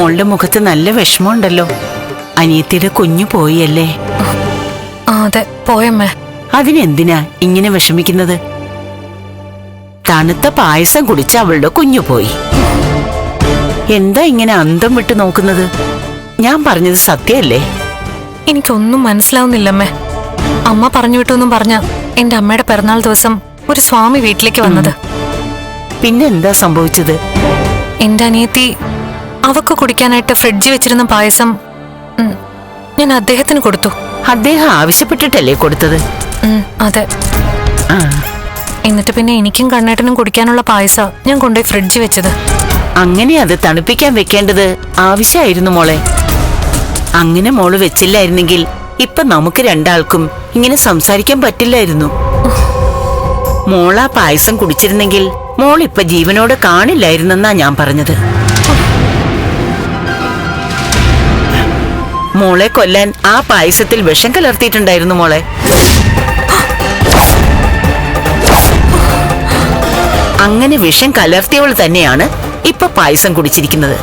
അവളുടെ മുഖത്ത് നല്ല വിഷമമുണ്ടല്ലോ. അനിയത്തിയുടെ കുഞ്ഞു പോയല്ലേ അതെ പോയമ്മേ. അതിനെന്തിനാ ഇങ്ങനെ വിഷമിക്കുന്നത്? തണുത്ത പായസം കുടിച്ച് അവളുടെ കുഞ്ഞു പോയി. എന്താ ഇങ്ങനെ അന്തം വിട്ട് നോക്കുന്നത്? ഞാൻ പറഞ്ഞത് സത്യമല്ലേ എനിക്കൊന്നും മനസ്സിലാവുന്നില്ലമ്മേ. അമ്മ പറഞ്ഞു വിട്ടൊന്നും പറഞ്ഞ എന്റെ അമ്മയുടെ പിറന്നാൾ ദിവസം ഒരു സ്വാമി വീട്ടിലേക്ക് വന്നത്. പിന്നെന്താ സംഭവിച്ചത്? എന്റെ അനിയത്തി അവക്ക് കുടിക്കാനായിട്ട് ഫ്രിഡ്ജിൽ വെച്ചിരുന്ന പായസം ഞാൻ അദ്ദേഹത്തിന് കൊടുത്തു. അദ്ദേഹം ആവശ്യപ്പെട്ടിട്ടല്ലേ കൊടുത്തത്? അതെ. എന്നിട്ട് പിന്നെ എനിക്കും കണ്ണേട്ടനും കുടിക്കാനുള്ള പായസ ഞാൻ കൊണ്ടുപോയി ഫ്രിഡ്ജിൽ വെച്ചത്. അങ്ങനെ അത് തണുപ്പിക്കാൻ വെക്കേണ്ടത് ആവശ്യമായിരുന്നു മോളെ. അങ്ങനെ മോൾ വെച്ചില്ലായിരുന്നെങ്കിൽ ഇപ്പൊ നമുക്ക് രണ്ടാൾക്കും ഇങ്ങനെ സംസാരിക്കാൻ പറ്റില്ലായിരുന്നു. മോളാ പായസം കുടിച്ചിരുന്നെങ്കിൽ മോൾ ഇപ്പൊ ജീവനോട് കാണില്ലായിരുന്നെന്നാ ഞാൻ പറഞ്ഞത്. മോളെ കൊല്ലാൻ ആ പായസത്തിൽ വിഷം കലർത്തിയിട്ടുണ്ടായിരുന്നു മോളെ. അങ്ങനെ വിഷം കലർത്തിയവൾ തന്നെയാണ് ഇപ്പൊ പായസം കുടിച്ചിരിക്കുന്നത്.